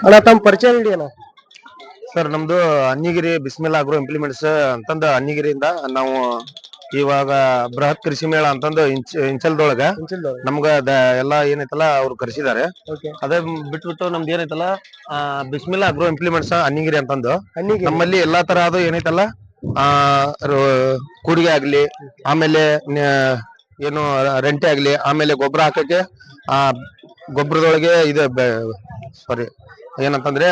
ಅಣ್ಣ ತಮ್ಮ ಪರಿಚಯ ನೀಡಿ ಅಣ್ಣ. ಸರ್ ನಮ್ದು ಅನ್ನಿಗಿರಿ ಬಿಸ್ಮಿಲ್ ಆಗ್ರೋ ಇಂಪ್ಲಿಮೆಂಟ್ಸ್ ಅಂತಂದ ಅನ್ನಿಗಿರಿಯಿಂದ ನಾವು ಇವಾಗ ಬೃಹತ್ ಕೃಷಿ ಮೇಳ ಅಂತಂದು ಇಂಚ್ ಇಂಚಲ್ದೊಳಗ ನಮ್ಗ ದ- ಎಲ್ಲಾ ಏನೈತಲ್ಲ ಅವ್ರು ಕರೆಸಿದ್ದಾರೆ ಓಕೆ. ಅದೇ ಬಿಟ್ಬಿಟ್ಟು ನಮ್ದು ಏನೈತಲ್ಲ ಆ, ಬಿಸ್ಮಿಲ್ ಆಗ್ರೋ ಇಂಪ್ಲಿಮೆಂಟ್ಸ್ ಅನ್ನಿಗಿರಿ ಅಂತಂದು. ಹಣ್ಣಿಗೆ ನಮ್ಮಲ್ಲಿ ಎಲ್ಲಾ ತರ ಅದು ಏನೈತಲ್ಲ ಆ ರೋ- ಕೂಡಿಗೆ ಆಗ್ಲಿ ಆಮೇಲೆ ನ- ಏನು ರೆಂಟೆ ಆಗ್ಲಿ ಆಮೇಲೆ ಗೊಬ್ಬರ ಹಾಕಕ್ಕೆ ಆ ಗೊಬ್ಬರದೊಳಗೆ ಇದೆ ಸಾರಿ ಏನಂತಂದ್ರೆ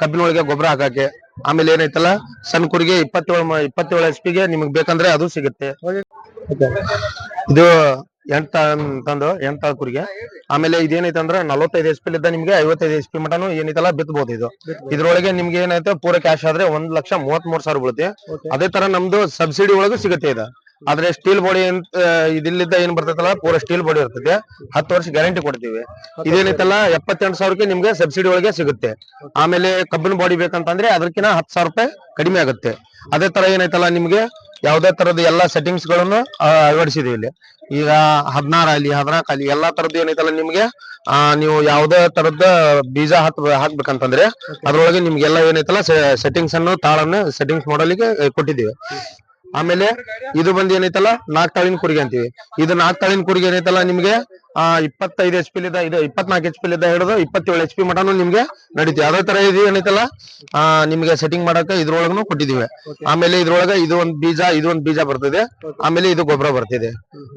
ಕಬ್ಬಿನೊಳಗೆ ಗೊಬ್ಬರ ಹಾಕಕ್ಕೆ. ಆಮೇಲೆ ಏನೈತಲ್ಲ ಸಣ್ಣ ಕುರಿಗೆ ಇಪ್ಪತ್ತೇಳು ಇಪ್ಪತ್ತೇಳು ಎಚ್ ಪಿಗೆ ನಿಮಗ್ ಬೇಕಂದ್ರೆ ಅದು ಸಿಗುತ್ತೆ. ಇದು ಎಂಟ ಅಂತಂದು ಎಂಟ ಕುರಿಗೆ. ಆಮೇಲೆ ಇದೇನೈತಂದ್ರ ನಲವತ್ತೈದು ಎಚ್ ಪಿ ಇದ್ದ ನಿಮ್ಗೆ ಐವತ್ತೈದು ಎಚ್ ಪಿ ಮಟನು ಏನೈತಲ್ಲ ಬಿತ್ತಬಹುದು ಇದು. ಇದ್ರೊಳಗೆ ನಿಮ್ಗೆ ಏನೈತೆ ಪೂರ ಕ್ಯಾಶ್ ಆದ್ರೆ ಒಂದ್ ಲಕ್ಷ ಮೂವತ್ತ್ ಮೂರ್ ಸಾವಿರ ಬೀಳುತ್ತೆ. ಅದೇ ತರ ನಮ್ದು ಸಬ್ಸಿಡಿ ಒಳಗೂ ಸಿಗುತ್ತೆ ಇದು. ಆದ್ರೆ ಸ್ಟೀಲ್ ಬಾಡಿ ಅಂತ ಇದಿಲ್ಲಿದ್ದ ಏನ್ ಬರ್ತೈತಲ್ಲ? ಪೂರ ಸ್ಟೀಲ್ ಬಾಡಿ ಇರ್ತದೆ ಹತ್ತು ವರ್ಷ ಗ್ಯಾರಂಟಿ ಕೊಡ್ತೀವಿ. ಇದೇನೈತಲ್ಲ ಎಪ್ಪತ್ತೆಂಟು ಸಾವಿರಕ್ಕೆ ನಿಮ್ಗೆ ಸಬ್ಸಿಡಿ ಒಳಗೆ ಸಿಗುತ್ತೆ. ಆಮೇಲೆ ಕಬ್ಬಿನ ಬಾಡಿ ಬೇಕಂತಂದ್ರೆ ಅದಕ್ಕಿಂತ ಹತ್ತು ಸಾವಿರ ರೂಪಾಯಿ ಕಡಿಮೆ ಆಗುತ್ತೆ. ಅದೇ ತರ ಏನೈತಲ್ಲ ನಿಮ್ಗೆ? ಯಾವ್ದೇ ತರದ ಎಲ್ಲಾ ಸೆಟ್ಟಿಂಗ್ಸ್ಗಳನ್ನು ಅಳವಡಿಸಿದೀವಿ ಇಲ್ಲಿ. ಈಗ ಹದಿನಾರು ಅಲ್ಲಿ ಹದಿನಾಲ್ಕು ಅಲ್ಲಿ ಎಲ್ಲಾ ತರದ್ದು ಏನೈತಲ್ಲ ನಿಮ್ಗೆ? ಆ ನೀವು ಯಾವ್ದೇ ತರದ ಬೀಜ ಹಾಕ್ ಹಾಕ್ಬೇಕಂತಂದ್ರೆ ಅದ್ರೊಳಗೆ ನಿಮ್ಗೆಲ್ಲ ಏನೈತಲ್ಲ ಸೆಟ್ಟಿಂಗ್ಸ್ ಅನ್ನು ತಾಳನ್ನು ಸೆಟ್ಟಿಂಗ್ಸ್ ಮಾಡಲಿಕ್ಕೆ ಕೊಟ್ಟಿದ್ದೀವಿ. ಆಮೇಲೆ ಇದು ಬಂದು ಏನೈತಲ್ಲ ನಾಕ್ ತಾಳಿನ ಕುರಿಗೆ ಅಂತೀವಿ. ಇದು ನಾಕ್ ತಾಳಿನ ಕುರಿಗೆ ಏನೈತಲ್ಲ ನಿಮ್ಗೆ ಆ ಇಪ್ಪತ್ತೈದು ಎಚ್ ಪಿ ಲಿದ್ದ ಇದು ಇಪ್ಪತ್ನಾಕ್ ಎಚ್ ಪಿ ಲಿದ್ದ ಹಿಡಿದು ಇಪ್ಪತ್ತೇಳು ಎಚ್ ಪಿ ಮಟನು ನಿಮ್ಗೆ ನಡೀತಿ ಅದೇ ತರ ಇದು ಏನೈತಲ್ಲ ಆ ನಿಮ್ಗೆ ಸೆಟ್ಟಿಂಗ್ ಮಾಡಕ್ಕೆ ಇದ್ರೊಳಗೂ ಕೊಟ್ಟಿದೀವಿ ಆಮೇಲೆ ಇದ್ರೊಳಗೆ ಇದು ಒಂದ್ ಬೀಜ ಇದು ಒಂದ್ ಬೀಜ ಬರ್ತದೆ. ಆಮೇಲೆ ಇದು ಗೊಬ್ಬರ ಬರ್ತಿದೆ.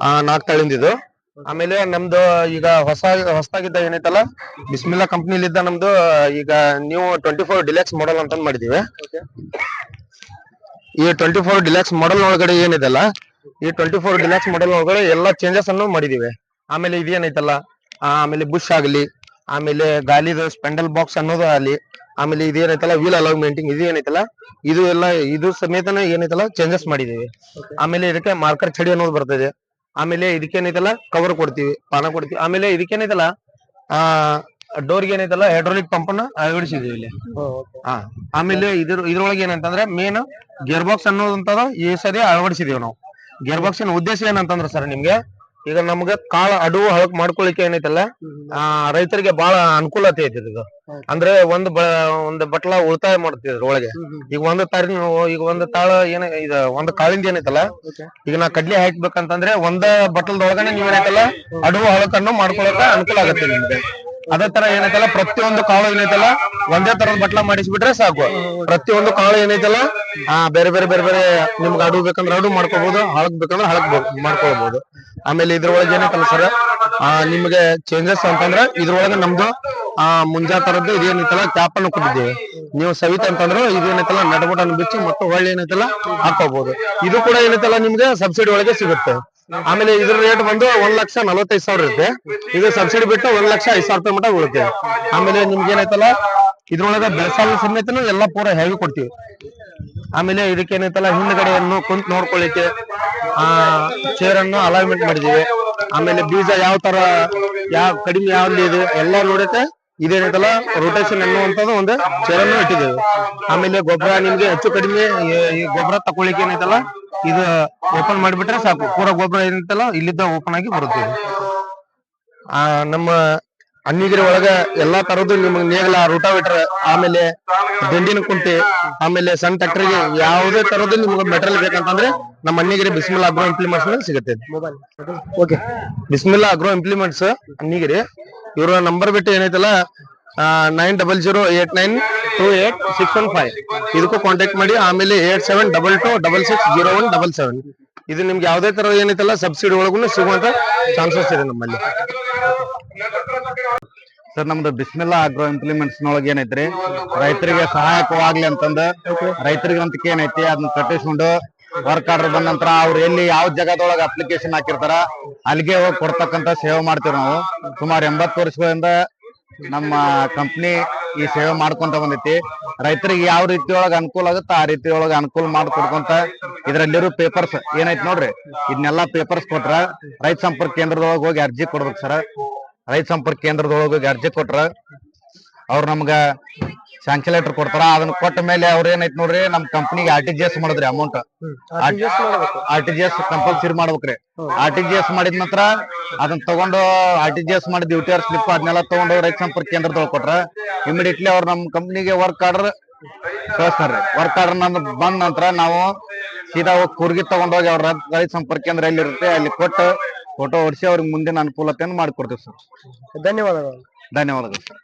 ಆ ನಾಕ್ ತಾಳಿಂದ ಇದು. ಆಮೇಲೆ ನಮ್ದು ಈಗ ಹೊಸ ಹೊಸದಾಗಿದ್ದ ಏನೈತಲ್ಲ ಬಿಸ್ಮಿಲ್ಲಾ ಕಂಪ್ನಿಲಿದ್ದ ನಮ್ದು ಈಗ ನೀವು ಟ್ವೆಂಟಿ ಫೋರ್ ಡಿಲೆಕ್ಸ್ ಮಾಡಲ್ ಅಂತ ಮಾಡಿದೀವಿ ಈ ಟ್ವೆಂಟಿ ಫೋರ್ ಡಿಲಾಕ್ಸ್ ಮಾಡೆಲ್ ಒಳಗಡೆ ಏನಿದೆಲ್ಲ ಈ ಟ್ವೆಂಟಿ ಫೋರ್ ಡಿಲಾಕ್ಸ್ ಮಾಡೆಲ್ ಒಳಗಡೆ ಎಲ್ಲಾ ಚೇಂಜಸ್ ಅನ್ನು ಮಾಡಿದೀವಿ. ಆಮೇಲೆ ಇದೇನೈತಲ್ಲ ಆಮೇಲೆ ಬುಷ್ ಆಗಲಿ ಆಮೇಲೆ ಗಾಲಿದ ಸ್ಪೆಂಡಲ್ ಬಾಕ್ಸ್ ಅನ್ನೋದು ಆಗಲಿ ಆಮೇಲೆ ಇದೇನೈತಲ್ಲ ವೀಲ್ ಅಲೌಮೆಂಟಿಂಗ್ ಇದು ಏನೈತಲ್ಲ ಇದು ಎಲ್ಲ ಇದು ಸಮೇತನ ಏನೈತಲ್ಲ ಚೇಂಜಸ್ ಮಾಡಿದೀವಿ. ಆಮೇಲೆ ಇದಕ್ಕೆ ಮಾರ್ಕರ್ ಚಡಿ ಅನ್ನೋದು ಬರ್ತದೆ. ಆಮೇಲೆ ಇದಕ್ಕೆ ಇದಕ್ಕೇನೈತಲ್ಲ ಕವರ್ ಕೊಡ್ತೀವಿ ಪಾನ ಕೊಡ್ತೀವಿ. ಆಮೇಲೆ ಇದಕ್ಕೇನೈತಲ್ಲ ಆ ಡೋರ್ಗೆ ಏನೈತಲ್ಲ ಹೈಡ್ರೋಲಿಕ್ ಪಂಪ್ ಅನ್ನ ಅಳವಡಿಸಿದೀವಿ ಇಲ್ಲಿ. ಹಾ ಆಮೇಲೆ ಇದ್ರ ಇದ್ರೊಳಗೆ ಏನಂತಂದ್ರೆ ಮೇನ್ ಗೇರ್ ಬಾಕ್ಸ್ ಅನ್ನೋದಂತದ ಈ ಸರಿ ಅಳವಡಿಸಿದೀವಿ ನಾವು. ಗೇರ್ ಬಾಕ್ಸ್ ಉದ್ದೇಶ ಏನಂತಂದ್ರೆ ಸರ್ ನಿಮ್ಗೆ ಈಗ ನಮ್ಗೆ ಕಾಳ ಅಡುವು ಹಳಕ್ ಮಾಡ್ಕೊಳಿಕ್ಕೆ ಏನೈತಲ್ಲ ಆ ರೈತರಿಗೆ ಬಹಳ ಅನುಕೂಲತೆ ಐತಿ ಇದು. ಅಂದ್ರೆ ಒಂದ್ ಬ ಒಂದ್ ಬಟ್ಲ ಉಳಿತಾಯ ಮಾಡ್ತಿದ್ರು ಒಳಗೆ. ಈಗ ಒಂದ್ ತಾರಿ ಈಗ ಒಂದ್ ತಾಳ ಏನ ಇದ ಒಂದ್ ಕಾಳಿಂದ ಏನೈತಲ್ಲ ಈಗ ನಾ ಕಡ್ಲಿ ಹಾಕ್ಬೇಕಂತಂದ್ರೆ ಒಂದ ಬಟ್ಲದೊಳಗನೆ ನೀವ್ ಏನೈತಲ್ಲ ಅಡುವು ಹಳಕನ್ನು ಮಾಡ್ಕೊಳಕ ಅನುಕೂಲ ಆಗತ್ತೆ ನಿಮ್ಗೆ. ಅದೇ ತರ ಏನೈತಲ್ಲ, ಪ್ರತಿಯೊಂದು ಕಾಳು ಏನೈತಲ್ಲ, ಒಂದೇ ತರದ ಬಟ್ಲ ಮಾಡಿಸ್ಬಿಟ್ರೆ ಸಾಕು. ಪ್ರತಿಯೊಂದು ಕಾಳು ಏನೈತಲ್ಲ, ಆ, ಬೇರೆ ಬೇರೆ ಬೇರೆ ಬೇರೆ ನಿಮ್ಗೆ ಅಡು ಬೇಕಂದ್ರೆ ಅಡು ಮಾಡ್ಕೋಬಹುದು ಹಳಕ್ ಬೇಕಂದ್ರೆ ಹಳಕ್ ಮಾಡ್ಕೊಳ್ಬಹುದು ಆಮೇಲೆ ಇದ್ರೊಳಗೆ ಏನೈತಲ್ಲ ಸರ್ ಆ, ನಿಮ್ಗೆ ಚೇಂಜಸ್ ಅಂತಂದ್ರೆ ಇದ್ರೊಳಗೆ ನಮ್ದು, ಆ, ಮುಂಜಾ ತರದ್ದು ಇದೇನೈತಲ್ಲ ಕ್ಯಾಪ್ ಅನ್ನು ಕೊಟ್ಟಿದ್ದೀವಿ ನೀವು ಸವಿತ ಅಂತಂದ್ರೆ ಇದೇನೈತಲ್ಲ ನಟಬಟನ್ನು ಬಿಚ್ಚಿ ಮತ್ತೆ ಹೊಳ್ಳಿ ಏನೈತಲ್ಲ ಹಾಕೋಬಹುದು ಇದು ಕೂಡ ಏನೈತಲ್ಲ ನಿಮ್ಗೆ ಸಬ್ಸಿಡಿ ಒಳಗೆ ಸಿಗುತ್ತೆ. ಆಮೇಲೆ ಇದ್ರ ರೇಟ್ ಬಂದು ಒಂದ್ ಲಕ್ಷ ನಲವತ್ತೈದು ಸಾವಿರ ಇರುತ್ತೆ. ಇದು ಸಬ್ಸಿಡಿ ಬಿಟ್ಟು ಒಂದ್ ಲಕ್ಷ ಐದ್ ಸಾವಿರ ರೂಪಾಯಿ ಮಟ್ಟ ಉಳುತ್ತೆ. ಆಮೇಲೆ ನಿಮ್ಗೆ ಏನೈತಲ್ಲ ಇದ್ರೊಳಗ ಬೆಳಸಾಲ ಸಮೇತನು ಎಲ್ಲಾ ಪೂರ ಹೆವಿ ಕೊಡ್ತೀವಿ. ಆಮೇಲೆ ಇದಕ್ಕೆ ಏನೈತಲ್ಲ ಹಿಂದ್ಗಡೆಯನ್ನು ಕುಂತ್ ನೋಡ್ಕೊಳ್ಳಿಕ್ಕೆ ಆ ಚೇರ್ ಅನ್ನು ಅಲೈನ್ಮೆಂಟ್ ಮಾಡಿದೀವಿ ಆಮೇಲೆ ಬೀಜ ಯಾವ ತರ ಯಾವ ಕಡಿಮೆ ಯಾವ್ದು ಇದೆ ಎಲ್ಲ ನೋಡಕ್ಕೆ ಇದೇನೈತಲ್ಲ? ರೊಟೇಷನ್ ಅನ್ನುವಂಥದ್ದು ಒಂದು ಚೇರ್ ಅನ್ನು ಇಟ್ಟಿದ್ದೇವೆ. ಆಮೇಲೆ ಗೊಬ್ಬರ ನಿಮ್ಗೆ ಹೆಚ್ಚು ಕಡಿಮೆ ಗೊಬ್ಬರ ತಕೊಳ್ಳಿಕ್ಕೆ ಏನೈತಲ್ಲ? ಇದು ಓಪನ್ ಮಾಡಿಬಿಟ್ರೆ ಸಾಕು. ಪೂರ ಗೊಬ್ಬರ ಏನೈತಲ್ಲ? ಇಲ್ಲಿದ್ದ ಓಪನ್ ಆಗಿ ಬರುತ್ತೆ ಆ ನಮ್ಮ ಅನ್ನಿಗಿರಿ ಒಳಗ ಎಲ್ಲಾ ತರದ್ದು ನಿಮ್ಗೆ ನೇಗಲ ರೂಟಾವೇಟರ್ ಆಮೇಲೆ ದಂಡಿನ ಕುಂಟೆ ಆಮೇಲೆ ಸಣ್ಣ ಟ್ರ್ಯಾಕ್ಟರ್ಗೆ ಯಾವುದೇ ತರದ್ದು ನಿಮ್ಗೆ ಮೆಟೀರಿಯಲ್ ಬೇಕಂತಂದ್ರೆ ನಮ್ಮ ಅನ್ನಿಗಿರಿ ಬಿಸ್ಮಿಲ್ ಅಗ್ರೋ ಇಂಪ್ಲಿಮೆಂಟ್ಸ್ ಸಿಗುತ್ತೆ okay Bismillah agro implements Annigeri ಇವರ ನಂಬರ್ ಬಿಟ್ಟು ಏನೈತಲ್ಲ nine double zero eight nine two eight six one five ಇದಕ್ಕೂ ಕಾಂಟ್ಯಾಕ್ಟ್ ಮಾಡಿ, ಆಮೇಲೆ eight seven double two double six zero one double seven ಇದು ನಿಮ್ಗೆ ಯಾವುದೇ ತರ ಏನೈತಲ್ಲ ಸಬ್ಸಿಡಿ ಒಳಗೂ ಸಿಗುವಂತ ಚಾನ್ಸಸ್ ಇದೆ ನಮ್ಮಲ್ಲಿ. ಸರ್, ನಮ್ದು ಬಿಸ್ಮಿಲ್ಲಾ ಆಗ್ರೋ ಇಂಪ್ಲಿಮೆಂಟ್ಸ್ ನೊಳಗೆ ಏನೈತ್ರಿ? ರೈತರಿಗೆ ಸಹಾಯಕವಾಗ್ಲಿ ಅಂತಂದ ರೈತರಿಗೆ ಏನೈತಿ ಅದನ್ನ ಕಟ್ಟಿಸ್ಕೊಂಡು ವರ್ಕ್ ಆರ್ಡರ್ ಬಂದ ನಂತರ ಅವ್ರು ಎಲ್ಲಿ ಯಾವ ಜಾಗದೊಳಗ ಅಪ್ಲಿಕೇಶನ್ ಹಾಕಿರ್ತಾರ, ಅಲ್ಲಿಗೆ ಹೋಗಿ ಕೊಡ್ತಕ್ಕಂತ ಸೇವೆ ಮಾಡ್ತೀವಿ ನಾವು. ಸುಮಾರು ಎಂಬತ್ತು ವರ್ಷಗಳಿಂದ ನಮ್ಮ ಕಂಪ್ನಿ ಈ ಸೇವೆ ಮಾಡ್ಕೊಂತ ಬಂದೈತಿ. ರೈತರಿಗೆ ಯಾವ ರೀತಿ ಒಳಗ ಅನುಕೂಲ ಆಗುತ್ತ ಆ ರೀತಿ ಒಳಗ ಅನುಕೂಲ ಮಾಡ್ಕೊಡ್ಕೊಂತ ಇದ್ರಲ್ಲಿರೋ ಪೇಪರ್ಸ್ ಏನೈತಿ ನೋಡ್ರಿ ಇದನ್ನೆಲ್ಲಾ ಪೇಪರ್ಸ್ ಕೊಟ್ರ ರೈತ ಸಂಪರ್ಕ ಕೇಂದ್ರದೊಳಗ ಹೋಗಿ ಅರ್ಜಿ ಕೊಡ್ಬೇಕು ಸರ್ ರೈತ ಸಂಪರ್ಕ ಕೇಂದ್ರದೊಳಗ ಹೋಗಿ ಅರ್ಜಿ ಕೊಟ್ರ ಅವ್ರು ನಮ್ಗ ಶಾಂಕ್ಷನ್ ಲೆಟರ್ ಕೊಡ್ತಾರ. ಅದನ್ನ ಕೊಟ್ಟ ಮೇಲೆ ಅವ್ರ ಏನೈತ್ ನೋಡ್ರಿ ನಮ್ ಕಂಪನಿಗೆ ಆರ್ ಟಿ ಜಿ ಎಸ್ ಮಾಡಿದ್ರಿ amount. R T G S compulsory ಮಾಡ್ಬೇಕ್ರಿ. ಆರ್ ಟಿ ಜಿ ಎಸ್ ಮಾಡಿದ ನಂತರ ಅದನ್ನ ತಗೊಂಡು ಆರ್ ಟಿ ಜಿ ಎಸ್ ಮಾಡಿದ ಡ್ಯೂಟಿ ಆರ್ ಸ್ಲಿಪ್ ಅದನ್ನೆಲ್ಲ ತಗೊಂಡು ರೈತ ಸಂಪರ್ಕ ಕೇಂದ್ರದೊಳಗೆ ಕೊಟ್ರ ಇಮಿಡಿಯೇಟ್ಲಿ ಅವ್ರು ನಮ್ ಕಂಪ್ನಿಗೆ ವರ್ಕ್ ಆರ್ಡರ್ ಕಳಿಸ್ತಾರ್ರಿ. ವರ್ಕ್ ಆರ್ಡರ್ ನಂದು ಬಂದ ನಂತರ ನಾವು ಸೀದಾ ಹೋಗಿ ಕೂರ್ಗಿ ತಗೊಂಡೋಗಿ ಅವ್ರ ರೈತ ಸಂಪರ್ಕ ಕೇಂದ್ರ ಎಲ್ಲಿರುತ್ತೆ ಅಲ್ಲಿ ಕೊಟ್ಟು ಫೋಟೋ ಹೊಡಿಸಿ ಅವ್ರಿಗೆ ಮುಂದಿನ ಅನುಕೂಲತೆಯನ್ನು ಮಾಡಿಕೊಡ್ತೀವಿ ಸರ್. ಧನ್ಯವಾದಗಳು. ಧನ್ಯವಾದಗಳು ಸರ್.